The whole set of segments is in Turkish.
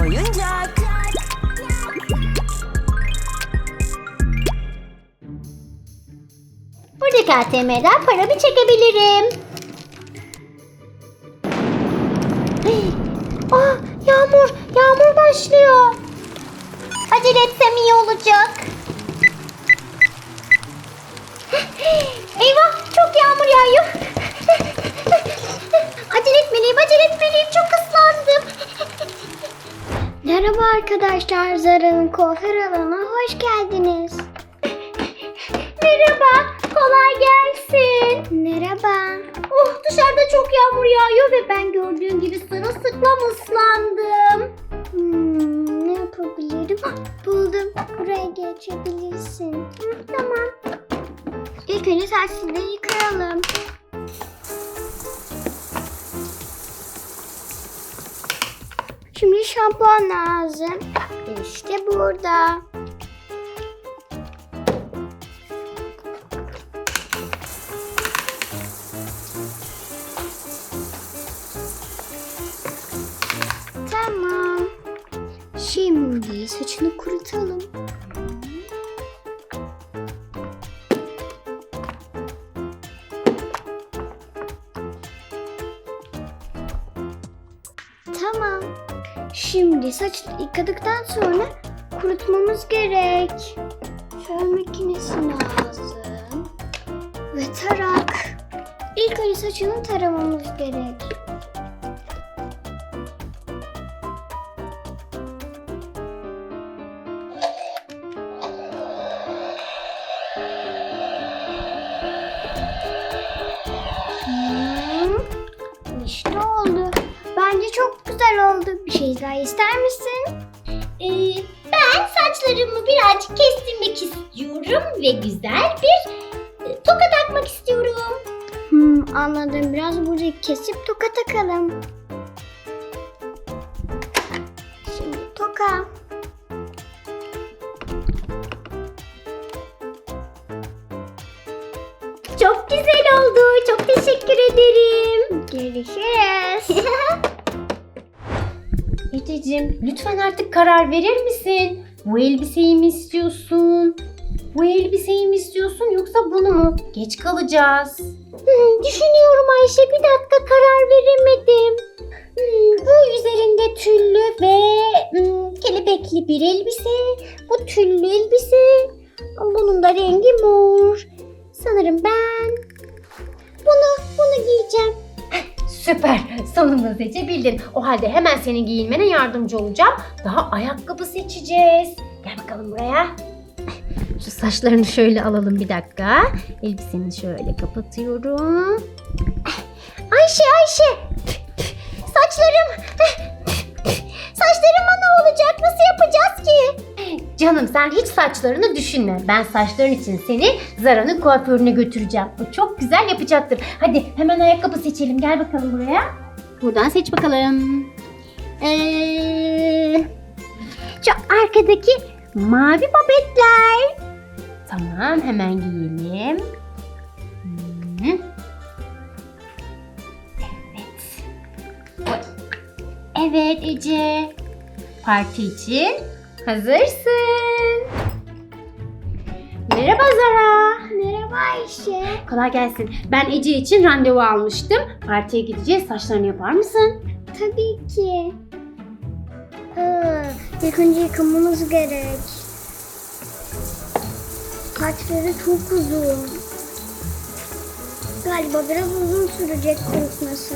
oyuncak. Buradaki ATM'den paramı çekebilirim. Aa, yağmur, yağmur başlıyor. Acele etsem iyi olacak. Eyvah, çok yağmur yağıyor. Merhaba arkadaşlar, Zara'nın kuaför alanına hoş geldiniz. Merhaba, kolay gelsin. Merhaba. Oh dışarıda çok yağmur yağıyor ve ben gördüğün gibi sırılsıklam ıslandım. Hmm, ne yapabilirim? Ah, Buldum. Buraya geçebilirsin. Hı, tamam. İlk önce saçları şampuan lazım. İşte burada. Tamam. Şimdi saçını kurutalım. Şimdi saç yıkadıktan sonra kurutmamız gerek. Fön makinesi lazım. Ve tarak. İlk önce saçını taramamız gerek. Şey daha ister misin? Ee, ben saçlarımı birazcık kestirmek istiyorum ve güzel bir e, toka takmak istiyorum. Hmm, anladım. Biraz burayı kesip toka takalım. Şimdi toka. Çok güzel oldu. Çok teşekkür ederim. Görüşürüz. Ececiğim lütfen artık karar verir misin? Bu elbiseyi mi istiyorsun? Bu elbiseyi mi istiyorsun yoksa bunu mu? Geç kalacağız. Hmm, düşünüyorum Ayşe bir dakika karar veremedim. Hmm, bu üzerinde tüllü ve hmm, kelebekli bir elbise. Bu tüllü elbise. Bunun da rengi mor. Sanırım ben bunu bunu giyeceğim. Süper. Sonunda seçebildin. O halde hemen senin giyinmene yardımcı olacağım. Daha ayakkabı seçeceğiz. Gel bakalım buraya. Şu saçlarını şöyle alalım bir dakika. Elbiseni şöyle kapatıyorum. Ayşe Ayşe. Saçlarım. Saçlarıma ne olacak? Nasıl yapacağız ki? Canım sen hiç saçlarını düşünme. Ben saçların için seni Zara'nın kuaförüne götüreceğim. O çok güzel yapacaktır. Hadi hemen ayakkabı seçelim. Gel bakalım buraya. Buradan seç bakalım. Ee, şu arkadaki mavi babetler. Tamam hemen giyelim. Evet. Evet Ece. Parti için hazırsın. Merhaba Zara. Ayşe. Kolay gelsin. Ben Ece için randevu almıştım. Partiye gideceğiz. Saçlarını yapar mısın? Tabii ki. Aa, ilk önce yıkamamız gerek. Saçları çok uzun. Galiba biraz uzun sürecek kurutması.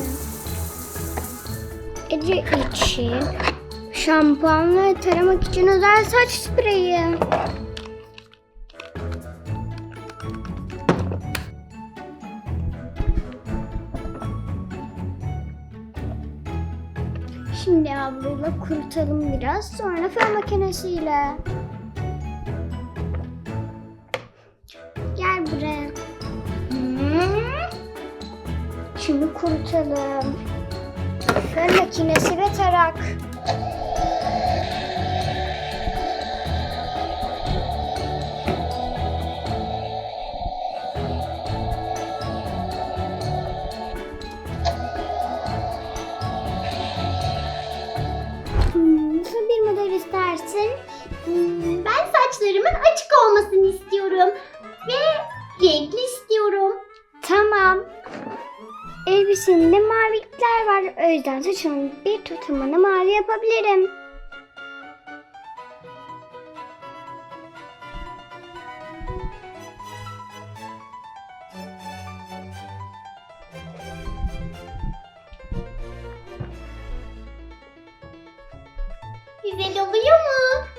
Ece için şampuan ve taramak için özel saç spreyi. Şimdi ablayla kurutalım biraz. Sonra fön makinesiyle. Gel buraya. Şimdi kurutalım. Fön makinesi ve tarak. Ben saçlarımın açık olmasını istiyorum. Ve renkli istiyorum. Tamam. Elbiseninde mavilikler var. O yüzden saçımın bir tutumunu mavi yapabilirim. Güzel oluyor mu?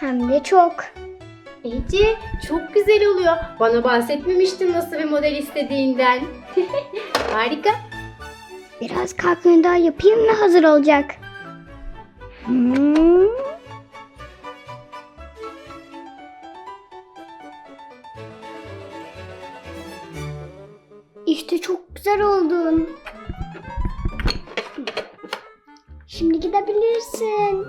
Hem de çok. Ece çok güzel oluyor. Bana bahsetmemiştin nasıl bir model istediğinden. Harika. Biraz kalkın daha yapayım ve hazır olacak. Hmm. İşte çok güzel oldun. Şimdi gidebilirsin.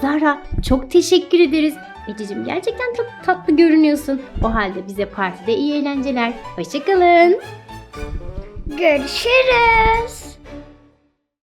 Zara çok teşekkür ederiz. Ececiğim gerçekten çok tatlı görünüyorsun. O halde bize partide iyi eğlenceler. Hoşçakalın. Görüşürüz.